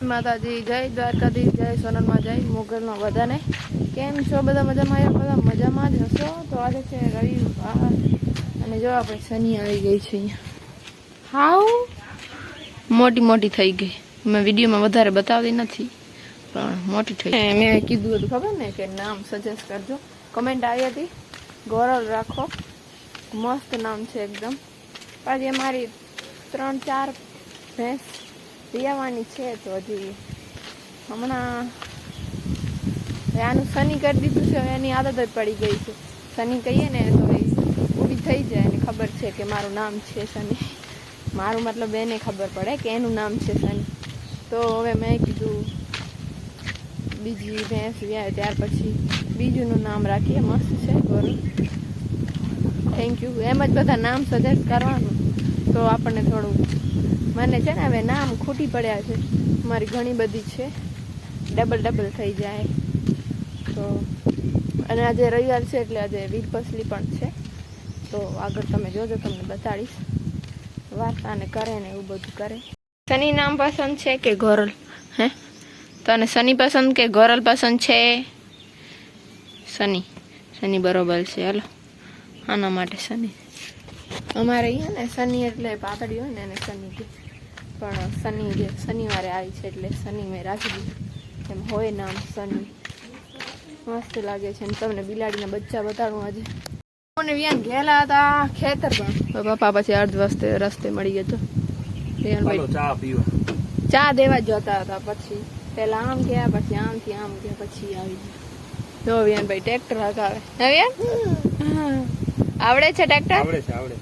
માતાજી, જય દ્વારકાજી જય સોનલમાં, જય મોગલમાં બધાને. કેમ છો? બધા મજામાં? આવ્યા બધા મજામાં જ હશો? તો આજે છે રવિવાર અને જો આપણે શનિ આવી ગઈ છે અહીંયા. હાવ મોટી મોટી થઈ ગઈ. મેં વિડીયોમાં વધારે બતાવતી નથી, પણ મોટી થઈ મેં કીધું હતું, ખબર ને, કે નામ સજેસ્ટ કરજો. કમેન્ટ આવી હતી. ગૌરવ રાખો. મસ્ત નામ છે એકદમ. પછી મારી ત્રણ ચાર ભેંસ રિયાવાની છે તો હજી હમણાં આનું શનિ કરી દીધું છે, હવે એની આદત જ પડી ગઈ છે. શનિ કહીએ ને તો એ ઊભી થઈ જાય એને ખબર છે કે મારું નામ છે શનિ. મારું મતલબ એને ખબર પડે કે એનું નામ છે શનિ. તો હવે મેં કીધું બીજી ભેંસ વ્યાય ત્યાર પછી બીજુંનું નામ રાખીએ, મસ્ત છે, ગોરું. થેન્ક યુ એમ જ બધા નામ સજેસ્ટ કરવાનું. તો આપણને થોડું મને છે ને હવે નામ ખૂટી પડ્યા છે. મારી ઘણી બધી છે. ડબલ ડબલ થઈ જાય. તો અને આજે રવિવાર છે એટલે આજે વીરપસલી પણ છે. તો આગળ તમે જોજો, તમને બતાડીશ વાર્તા ને કરે ને એવું બધું કરે. શનિ નામ પસંદ છે કે ગોરલ? હે? તને શનિ પસંદ કે ગોરલ પસંદ છે? શનિ. શનિ બરોબર છે. હલો. આના માટે શનિ. અમારે અહીંયા ને શનિ એટલે પાતળી હોય ને એને શનિ કે પણ શનિ શનિવારે આવી છે એટલે શનિ મેં રાખી દીધું. એમ હોય નામ શનિ. મસ્ત લાગે છે ને તમને બિલાડીના બચ્ચા બતાડું આજે. મને વ્યાન ગયેલા હતા ખેતર પણ પપ્પા પછી અર્ધ રસ્તે રસ્તે મળી ગયો ચા પીવા. ચા દેવા જતા હતા પછી. પેલા આમ ગયા પછી આમથી આમ ગયા પછી આવી ગયા. જો વિયાનભાઈ ટ્રેક્ટર હકાવે હે વિયાન? આવડે છે ટ્રેક્ટર? આવડે છે આવડે.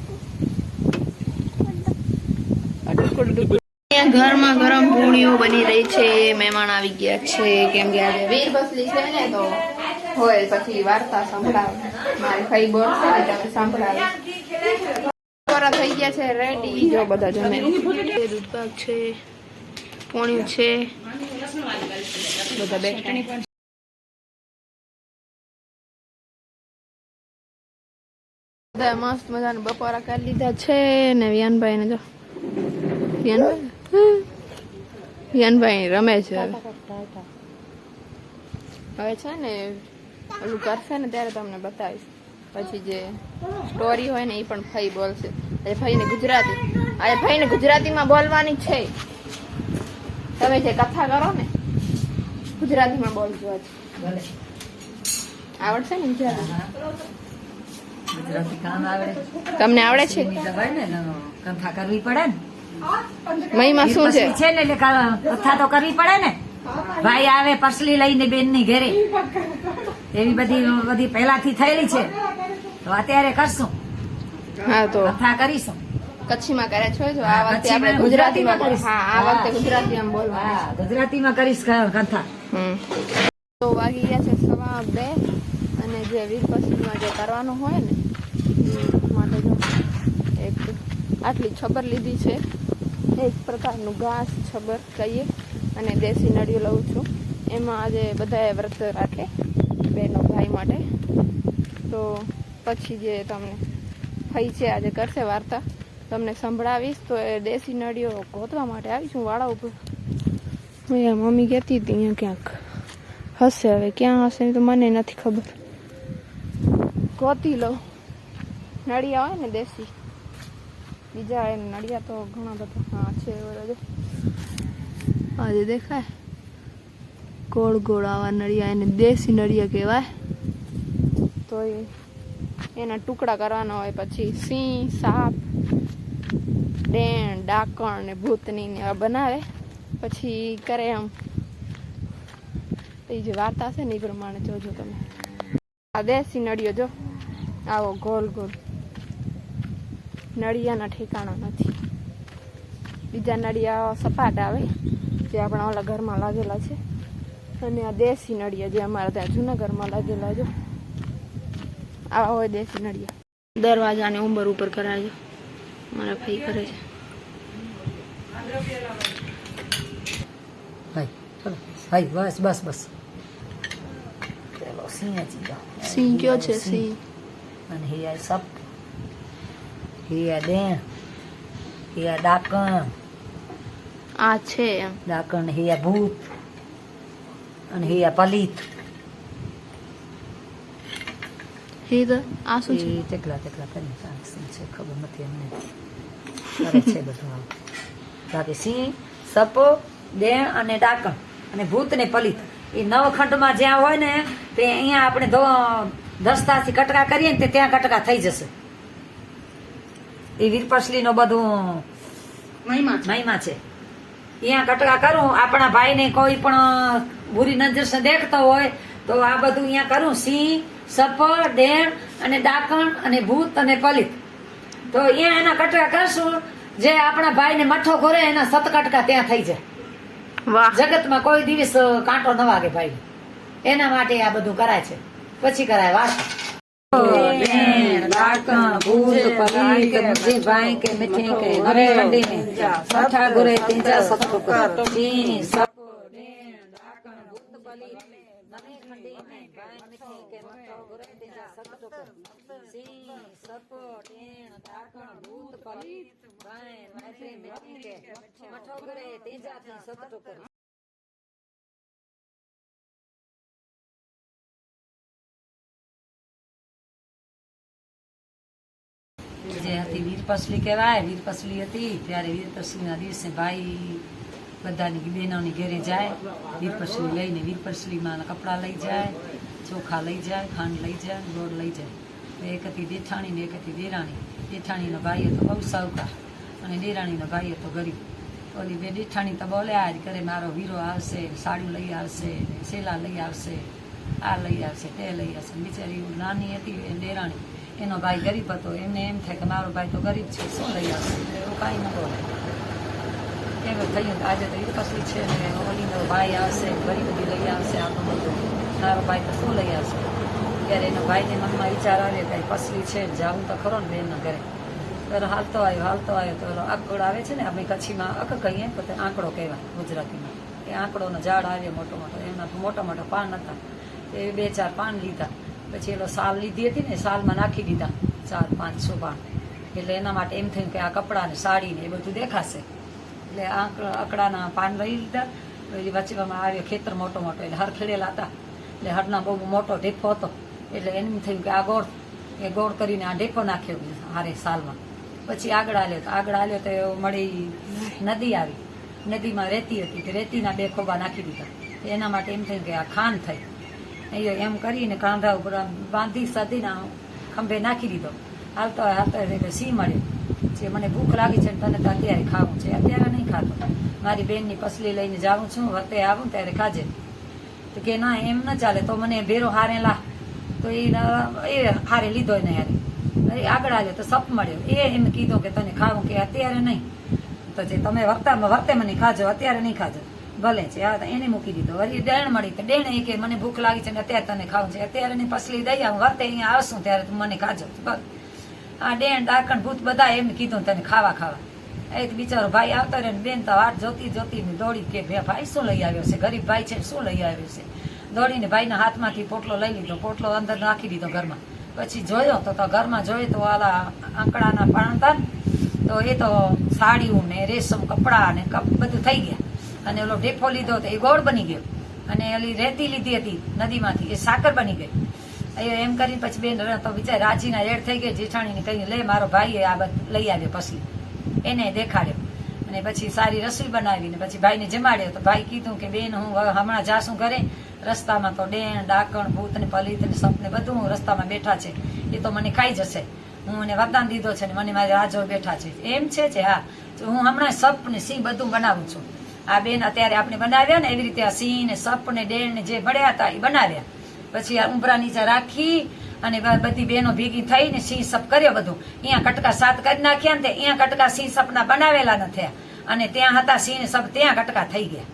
અહીંયા ઘરમાં ગરમ પૂણીઓ બની રહી છે, મહેમાન આવી ગયા છે, કેમ કે આજે વીર બસલી છે ને તો હોય પછી વાર્તા સંભળાવે, મારી ભાઈ બોલ તમે સાંભળાવે બપોરા થઈ ગયા છે રેડી જો બધા જમે. દૂધપાક છે, પોણિયું છે. બધા બેઠા. બધા મસ્ત મજાના બપોરા કરી લીધા છે ને વ્યાનભાઈને જો. વિયાનભાઈ? હમ. વિયાનભાઈ રમે છે હવે. છે ને ઓલું કરશે ને ત્યારે તમને બતાવીશ. પછી જે સ્ટોરી હોય ને એ પણ ફઈ બોલશે. આજે ફઈને ગુજરાતી. આજે ફઈને ગુજરાતીમાં બોલવાની છે. તમે જે કથા કરો ને ગુજરાતીમાં બોલજો આજે. આવડશે ને ગુજરાતી? તમને આવડે છે? કથા કરવી પડે ને? મહીમાં શું છે? છે ને કથા તો કરવી પડે ને? ભાઈ આવે પસલી લઈને બેનની ઘેરે. એવી બધી બધી પહેલાથી થયેલી છે. તો અત્યારે કરશું. હા તો. કથા કરીશું. કચ્છીમાં કરે છો? જો આ વખતે આપણે ગુજરાતીમાં ગુજરાતીમાં હા આ વખતે ગુજરાતીમાં બોલવાનું ગુજરાતીમાં કરીશ કથા. હમ. તો વાગી ગયા છે સવા બે. અને જે પશ્ચિમમાં જે કરવાનું હોય ને માટે જો એક આટલી છબર લીધી છે. એક પ્રકારનું ઘાસ, છબર કહીએ અને દેશી નળિયું લઉં છું. એમાં આજે બધાએ વ્રત રાખે, બેનો ભાઈ માટે. તો પછી જે તમને ફઈ છે, આજે કરશે વાર્તા, તમને સંભળાવીશ. તો એ દેશી નળીઓ ગોતવા માટે આવી છું વાળા ઉપર. અહીંયા મમ્મી કહેતી હતી, અહીંયા ક્યાંક હશે, હવે ક્યાં હશે તો મને નથી ખબર. ગોતી લો નળિયા હોય ને દેશી. બીજા એમ નળિયા તો ઘણા બધા હા છે બરાબર આજે દેખાય. ગોળ ગોળ આવા નળિયા એને દેશી નળિયા કહેવાય. તો એ એના ટુકડા કરવાના હોય પછી સિંહ સાપ ડેણ ડાકણ ને ભૂતની ને એવા બનાવે. પછી કરે આમ. એ જે વાર્તા છે ને એ પ્રમાણે જોજો તમે. આ દેશી નળિયો જો. આવો ગોલ ગોલ નળિયાના ઠેકાણા નથી. બીજા નળિયા સપાટ આવે જે આપણા ઓલા ઘરમાં લાગેલા છે. અને આ દેશી નળિયા જે અમારા ત્યાં જૂનાગઢમાં લાગેલા જો આવા હોય દેશી નળિયા. દરવાજાને ઉંબર ઉપર કરાવજો મારા ભાઈ કરે છે. ભાઈ ચલો. ભાઈ બસ બસ બસ. સિંહ કયો છે સિંહ. અને હિયા સપ. હિયા દે હિયા ડાકણ. આ છે એમ. ડાકણ હિયા ભૂત અને હિયા પલિત. આ શું છે? તેકલા તેકલા કરીને કાંઈક છે ખબર નથી અમને કરે છે બધું બાકી સિંહ સપો દેણ અને ડાકણ અને ભૂત ને પલિત. એ નવખંડમાં જ્યાં હોય ને તે અહીંયા આપણે દસ્તાથી કટકા કરીએ ને તે ત્યાં કટકા થઈ જશે. એ વીરપસલી નો બધું મહિમા છે. અહીંયા કટકા કરું આપણા ભાઈને કોઈ પણ બુરી નજર સે દેખતો હોય તો આ બધું અહીંયા કરું. સિંહ સફળ ડેણ અને ડાકણ અને ભૂત અને પલિત. તો અહીંયા એના કટકા કરશું જે આપણા ભાઈને મઠો ઘોરે એના સત કટકા ત્યાં થઈ જાય. વાહ. જગતમાં કોઈ દિવસ કાંટો ન વાગે ભાઈ. એના માટે આ બધું કરાય છે. પછી કરાય. વાત पाटन भूज पलीक मुझे बाएं के मिठे के नरे मंडी में सठा गुरे तीजा सत्तु कर चीनी सब મઠો કરે તેજાથી સત ટોકર જે હતી વીરપસલી કહેવાય વીરપસલી હતી, ત્યારે વીરપસલીના દિવસે ભાઈ બધાની બહેનોની ઘેરે જાય વીરપસલી લઈને વીરપસલીમાં કપડાં લઈ જાય, ચોખા લઈ જાય, ખાંડ લઈ જાય, ગોળ લઈ જાય. એક હતી દેઠાણી ને એક હતી દેરાણી. દેઠાણીનો ભાઈ હતો બહુ સાવકાર અને દેરાણીનો ભાઈ હતો ગરીબ. ઓલી બે દેઠાણી તો બોલ્યા જ કરે મારો વીરો આવશે, સાડી લઈ આવશે, સેલા લઈ આવશે, આ લઈ આવશે, તે લઈ આવશે. બિચારી નાની હતી દેરાણી. એનો ભાઈ ગરીબ હતો, એમને એમ થાય કે મારો ભાઈ તો ગરીબ છે, શું લઈ આવશે? એવું કાંઈ ન બોલે. એવું થયું આજે તો ઈરપસલી છે ને, ઓલીનો ભાઈ આવશે, ગરીબ બી લઈ આવશે આટલું બધું. મારો ભાઈ તો શું લઈ આવશે? ત્યારે એનો ભાઈને મનમાં વિચાર આવે કે પસલી છે જાવું તો ખરો ને બેનના ઘરે. ત્યારે હાલતો આવ્યો હાલતો આવ્યો, તો ઓલો આવે છે ને, આપણે કચ્છીમાં અક કહીએ, તો તે આંકડો કહેવાય, ગુજરાતીમાં. એ આંકડોનો ઝાડ આવ્યો મોટો મોટો એના મોટા મોટા પાન હતા. એ બે ચાર પાન લીધા. પછી એલો સાલ લીધી હતી ને, સાલમાં નાખી દીધા ચાર, પાંચ, છ એટલે એના માટે એમ થયું કે આ કપડાં ને સાડી ને એ બધું દેખાશે. એટલે આ આંકડાના પાન લઈ લીધા. પછી વચવામાં આવ્યો, ખેતર મોટો મોટો, એટલે હર ખેડેલા હતા. એટલે હરના બહુ મોટો ઢેફો હતો. એટલે એમ થયું કે આ ગોળ, એ ગોળ કરીને આ ઢેફો નાખ્યો હારે સાલમાં. પછી આગળ આલ્યો તો, આગળ આલ્યો તો મળી નદી આવી. નદીમાં રેતી હતી રેતીના બે ખોબા નાખી દીધા. એના માટે એમ થયું કે આ ખાન થઈ. અહીંયા એમ કરીને કાંધા ઉપર બાંધી સાધીને ખંભે નાખી દીધો. હાલતો હોય હાલતો હોય સી મળ્યો. જે મને ભૂખ લાગી છે તને તો અત્યારે ખાવું છે. અત્યારે નહીં ખાતો. મારી બેનની પસલી લઈને જાઉં છું વતે આવું ત્યારે ખાજે. તો કે ના, એમ ન ચાલે, તો મને ભેરો હારે લા. તો એ એ હારે લીધો ને હારે. આગળ આવ્યો, તો સપ મળ્યો. એ એમ કીધું કે તને ખાવું કે અત્યારે નહીં. તો જે તમે વર્તામાં વર્તે મને ખાજો, અત્યારે નહીં ખાજો. ભલે છે. તો એને મૂકી દીધો. વળી ડેણ મળી તો ડેણ એ કે મને ભૂખ લાગી છે ને અત્યારે તને ખાવું છે. અત્યારે એની પસલી દઈ આવું વર્તે અહીંયા આવશું ત્યારે તું મને ખાજો. બસ. આ ડેણ ડાકણ ભૂત બધા એમ કીધું તને ખાવા ખાવા. એ તો બિચારો ભાઈ આવતો રહે બેન તો વાટ જોતી જોતી દોડી કે ભાઈ શું લઈ આવ્યો છે? ગરીબ ભાઈ છે શું લઈ આવ્યો છે? દોડીને ભાઈના હાથમાંથી પોટલો લઈ લીધો. પોટલો અંદર નાખી દીધો ઘરમાં. પછી જોયો તો તો ઘરમાં જોયે તો આલા આંકડાના પાણતા તો એ તો સાડીઓ ને રેશમ, કપડાં ને બધું થઈ ગયા. અને ઓલો ઢેફો લીધો તો એ ગોળ બની ગયો. અને ઓલી રેતી લીધી હતી નદીમાંથી, એ સાકર બની ગઈ. એ એમ કરીને પછી બેન તો બિચારી રાજીના રેડ થઈ ગઈ જેઠાણીને કહી લે, મારો ભાઈ આ લઈ આવ્યો પછી. એને દેખાડ્યો. અને પછી સારી રસોઈ બનાવીને પછી ભાઈને જમાડ્યો. તો ભાઈ કીધું કે, બેન, હું હમણાં જાશું ઘરે. રસ્તામાં તો ડેણ, ડાકણ, ભૂત ને પલિત ને સપ ને બધું રસ્તામાં બેઠા છે. એ તો મને ખાઈ જશે. હું એને વરદાન દીધો છે ને મને મારી રાજો બેઠા છે. એમ છે હા હું હમણાં સપ ને સિંહ બધું બનાવું છું. આ બેન અત્યારે આપણે બનાવ્યા ને એવી રીતે આ સિંહ ને સપ ને ડેણ ને જે ભળ્યા હતા એ બનાવ્યા. પછી આ ઉંબરા નીચે રાખી અને બધી બહેનો ભેગી થઈને સિંહ સપ કર્યો બધું. અહીંયા કટકા સાત કરી નાખ્યા ને અહીંયા કટકા સિંહ સપના બનાવેલા ન થયા. અને ત્યાં હતા સિંહ સપ ત્યાં કટકા થઈ ગયા.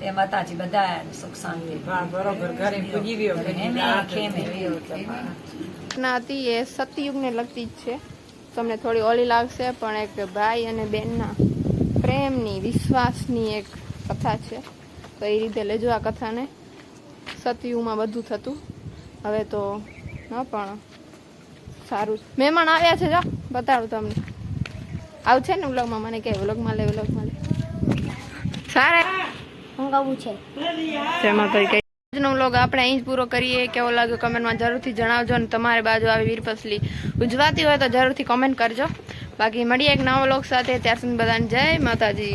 તે માતાજી બધા સુખ શાંતિ. બરોબર ઘરે પૂજી ગયો ખેમે. હતી એ સતયુગને લગતી જ છે. તમને થોડી ઓલી લાગશે પણ એક ભાઈ અને બેનના પ્રેમની વિશ્વાસની એક કથા છે. તો એ રીતે લેજો આ કથાને. સતયુમાં બધું થતું. હવે તો ન પણ સારું. મહેમાન આવ્યા છે જો. બતાડું તમને. આવ છે ને વ્લોગમાં. મને કે વ્લોગમાં લે વ્લોગમાં લે. સારા. મંગાવવું છે. આપણે અહીં જ પૂરો કરીએ. કેવો લાગ્યો કમેન્ટમાં જરૂરથી જણાવજો અને તમારી બાજુ આવી વીરપસલી. ઉજવાતી હોય તો જરૂરથી કમેન્ટ કરજો. બાકી મળીએ એક નવા લોક સાથે. ત્યાં સુધી બધાને જય માતાજી.